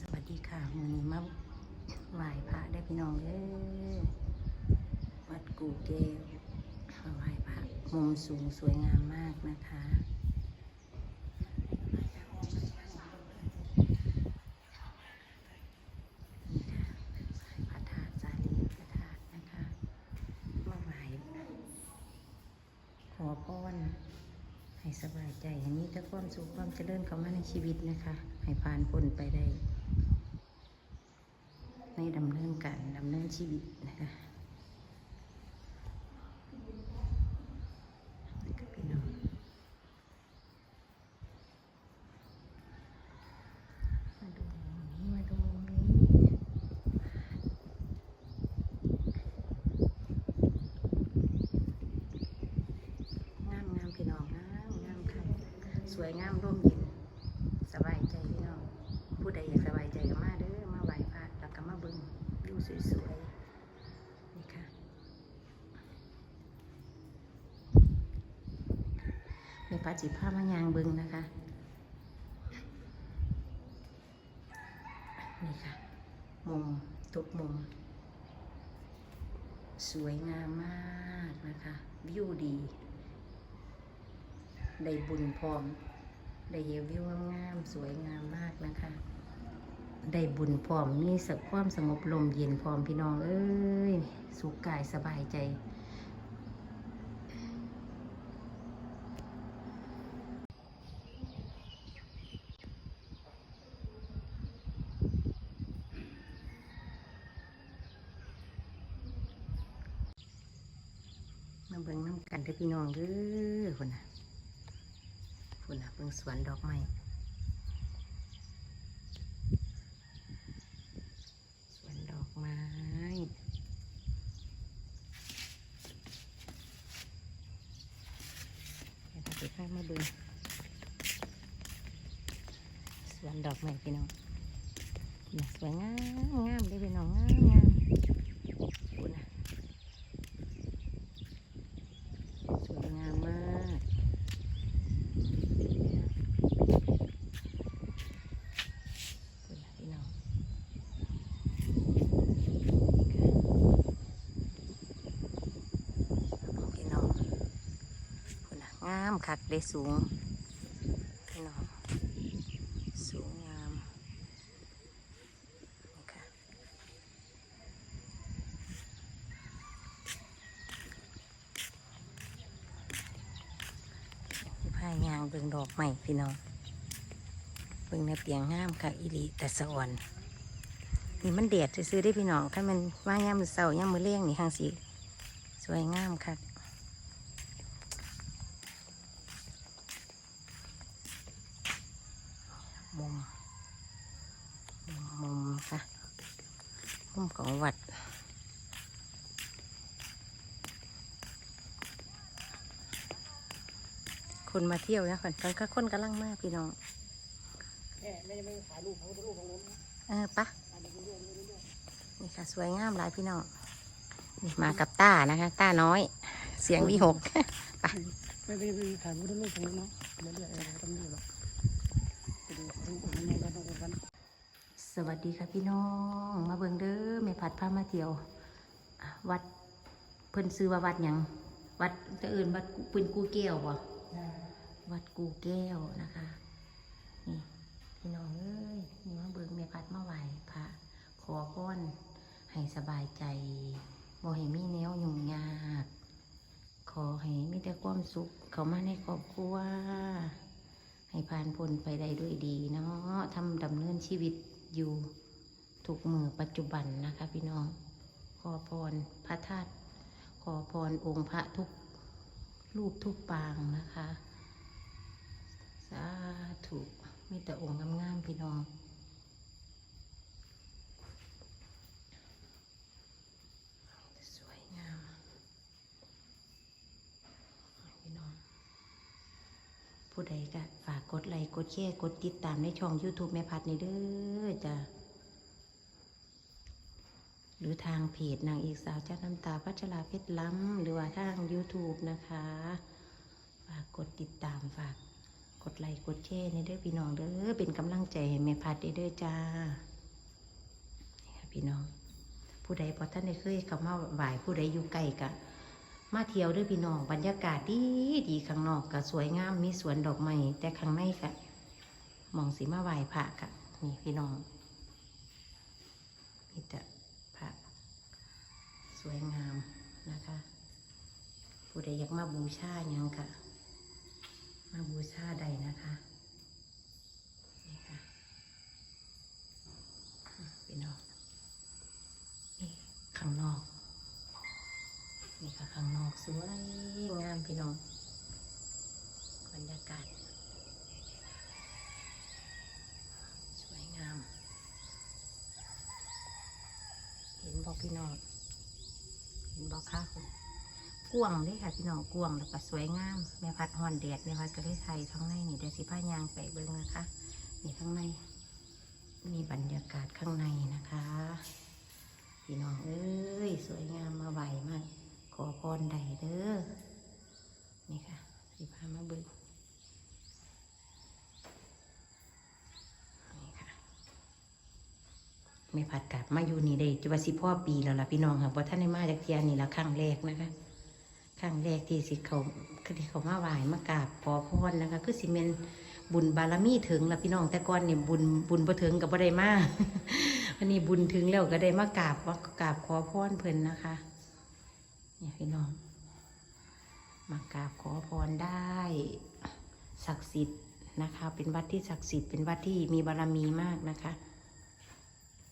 สวัสดีค่ะมือนี้มาไหว้พระได้พี่น้องเอ้ยวัดกูเกลมาไหว้พระมุมสูงสวยงามมากนะคะพระธาตุสาลีพระธาตุนะคะมาไหว้ขอพรให้สบายใจ ให้มีแต่ความสุขความเจริญเข้ามาในชีวิตนะคะ ให้ผ่านพ้นไปได้ ในดำเนินการดำเนินชีวิตนะคะงามงามพี่น้องงามงามค่ะสวยงามร่มเย็นสบายใจพี่น้องผู้ใดอยากสบายใจก็มาเด้อ สวยๆนี่ค่ะมีพระจิผ้ามายางเบิ่งนะคะ นี่ค่ะ มุมทุกมุม สวยงามมากนะคะ วิวดี ได้บุญพร้อม ได้เห็นวิวงามๆสวยงามมากนะคะ ได้บุญพร้อมมีสักความสงบลมเย็นพร้อมพี่น้องเอ้ยสุขกายสบายใจ มาเบิ่งน้ำกันเด้อพี่น้องเด้อคนน่ะคนน่ะเบิ่งสวนดอกไม้สวนดอกไม้เดี๋ยวเราไปข้าง มาดูสวนดอกไม้พี่น้องสวยงามงามเลยพี่น้องงามงามคุณน่ะ สวยงามมากคุณล่ะพี่น้องพี่น้องคุณล่ะงามคัก ได้สูงพี่น้องสูงงามนี่ค่ะพายางเบิ่งดอกใหม่พี่น้องเบิ่งในเปียงงามค่ะอิลีแต่สะอ่อนนี่มันเดดซื้อได้พี่น้องถ้ามันว่ายามมือเสาร์ยามมือเลี้ยงนี่ทางสีสวยงามค่ะมุมมุมมุมค่ะมุมของ วัด คนมาเที่ยวนะคนตอนก็คนกำลังมากพี่น้องแม่ไม่ไม่ถ่ายรูปเขาจะรูปของรถนะเออปะถ่ายไปเรื่อยๆเรื่อยนี่ค่ะสวยงามหลายพี่น้องนี่มากับต้านะคะต้าน้อย เสียงวีหกๆไม่ไม่ไม่ถ่ายรูปรูปของรถเนาะเรื่อยๆอะไรต้องรีบหรอกไปดูรูปของรถกันต้องกัน สวัสดีค่ะพี่น้อง มาเบิ่งเด้อแม่ผัดพามาเที่ยวอะวัดเพิ่นซื้อว่าวัดหยังวัดจะเอื่นวัดกูปืนกูแก้วบ่วัดกูแก้วนะคะนี่พี่น้องเอ้ยนี่มาเบิ่งแม่ผัดมาไหว้พระขอพรให้สบายใจบ่ให้มีแนวยุ่งยากขอให้มีแต่ความสุขเข้ามาในครอบครัวให้ผ่านพ้นไปได้ด้วยดีเนาะทำดำเนินชีวิต อยู่ทุกมือปัจจุบันนะคะพี่น้อง ขอพรพระธาตุขอพรองค์พระทุกรูปทุกปางนะคะ สาธุมีแต่องค์งามๆพี่น้อง สวยงามพี่น้อง ผู้ใด ก็ฝากกดไลค์กดแชร์กดติดตามในช่อง YouTube แม่พัดนี่เด้อจ้ะหรือทางเพจนางเอกสาวเจ้าน้ำตาพัชราเพชรล้ำหรือว่าทาง YouTube นะคะ ฝากกดติดตามฝากกดไลค์กดแชร์ในเด้อพี่น้องเด้อเป็นกำลังใจให้แม่พัดเด้อจ้านี่ค่ะพี่น้อง ผู้ใดพอท่านได้เคยเข้ามาไหวผู้ใดอยู่ไกลกะ มาเที่ยวด้วยพี่น้องบรรยากาศดีดีข้างนอกก็สวยงามมีสวนดอกไม้แต่ข้างในกะมองสีมาไหว้พระกะนี่พี่น้องมีแต่พระสวยงามนะคะผู้ใดอยากมาบูชาหยังกะมาบูชาใดนะคะนี่ค่ะอะพี่น้องนี่ข้างนอก นี่ค่ะข้างนอก สวยงามพี่น้องบรรยากาศ สวยงาม เห็นบอกพี่น้องเห็นบอกค่ะกวางเลยค่ะพี่น้องกวางแล้วก็สวยงามแม่พัดฮอนแดดแม่พัดก็ได้ไทยทั้งในนี่เดี๋ยวสิผ้ายางไปเบิ้งนะคะนี่ข้างในมีบรรยากาศข้างในนะคะ พี่น้องเอ้ยสวยงามมาไหวมาก ขอพร ใดเด้อ นี่ค่ะสิพามาเบิ่งนี่ค่ะแม่ผัดกลับมาอยู่นี่ได้จะว่าสิพ่อปีแล้วล่ะพี่น้องค่ะเพราะท่านได้มาจากเทียนนี่ละครั้งแรกนะคะครั้งแรกที่สิเขาคือที่เขามาไหว้มากราบขอพรนะคะ คือสิเมนบุญบารมีถึงละพี่น้องแต่ก่อนเนี่ยบุญบุญบ่ถึงกับบ่ได้มาวันนี้บุญถึงแล้วก็ได้มากราบว่ากราบขอพรเพิ่นนะคะ เนี่ยพี่น้อง มากราบขอพรได้ศักดิ์สิทธิ์นะคะ เป็นวัดที่ศักดิ์สิทธิ์เป็นวัดที่มีบารมีมากนะคะ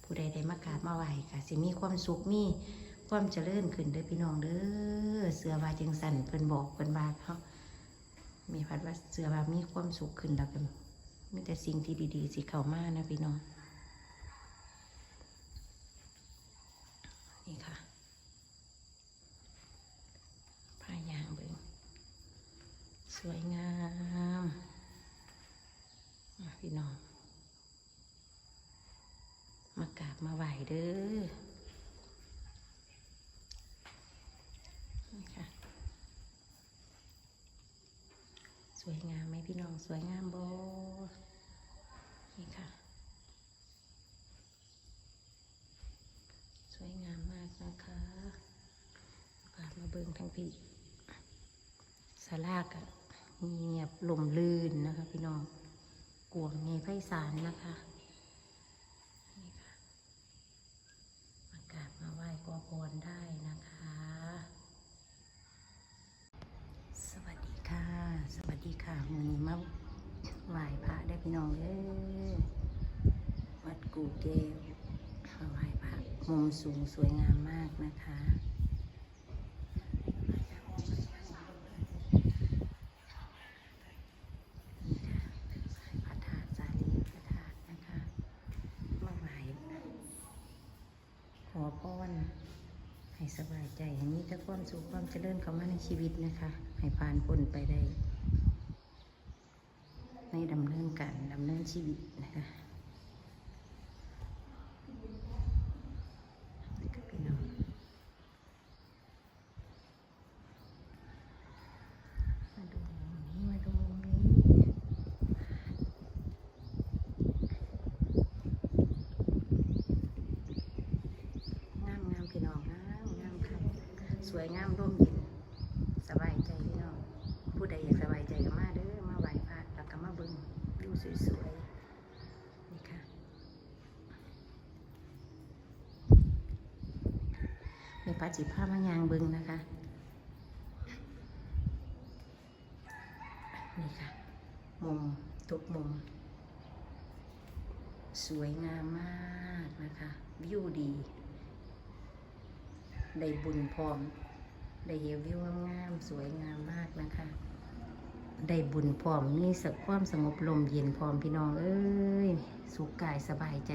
ผู้ใดได้มากราบมาไหว้ค่ะสิมีความสุขมีความเจริญขึ้นเด้อพี่น้องเด้อเสือว่าจังสันเพิ่นบอกเพิ่นว่าเขามีพัดว่าเสือว่ามีความสุขขึ้นแล้วกันมีแต่สิ่งที่ดีๆสิเข้ามานะพี่น้องนี่ค่ะ ผ้ายางเบิงสวยงามอะพี่น้อง มาไหวเด้อนี่ค่ะสวยงามไหมพี่น้องสวยงามโบนี่ค่ะ สวยงามมากนะคะพามาเบิ่งทั้งพี่สลากอะเงียบลมลื่นนะคะ พี่น้องกวงเงยไพศาลนะคะ นี่ค่ะมากราบมาไหว้ข อพรได้นะคะ สวัสดีค่ะ สวัสดีค่ะวันนี้มาไหว้พระได้พี่น้องเอ้ยวัดกูเกลไหว้พระมุมสูงสวยงามมากนะคะ นี่ค่ะพระธาตุสาลีพระธาตุนะคะมาไหว้ขอพร ให้สบายใจให้มีแต่ความสุขความเจริญเข้ามาในชีวิตนะคะ ให้ผ่านพ้นไปได้ ในดำเนินการดำเนินชีวิตนะคะนี่ก็พี่น้องมาดูมุมนี้มาดูมุมนี้ งามงามพี่น้องงามงามค่ะ สวยงามร่มเย็นสบายใจพี่น้องผู้ใดอยากสบายใจก็มาเด้อมาไหว้พระแล้วก็มาเบิ่งวิวสวยๆนี่ค่ะในปัจจิภาพมายางเบิ่งนะคะนี่ค่ะมุมทุกมุม สวยงามมากนะคะ วิวดี ได้บุญพร้อม ได้เห็นวิวงามๆสวยงามมากนะคะ ได้บุญพร้อมมีสักความสงบลมเย็นพร้อมพี่น้องเอ้ยสุขกายสบายใจ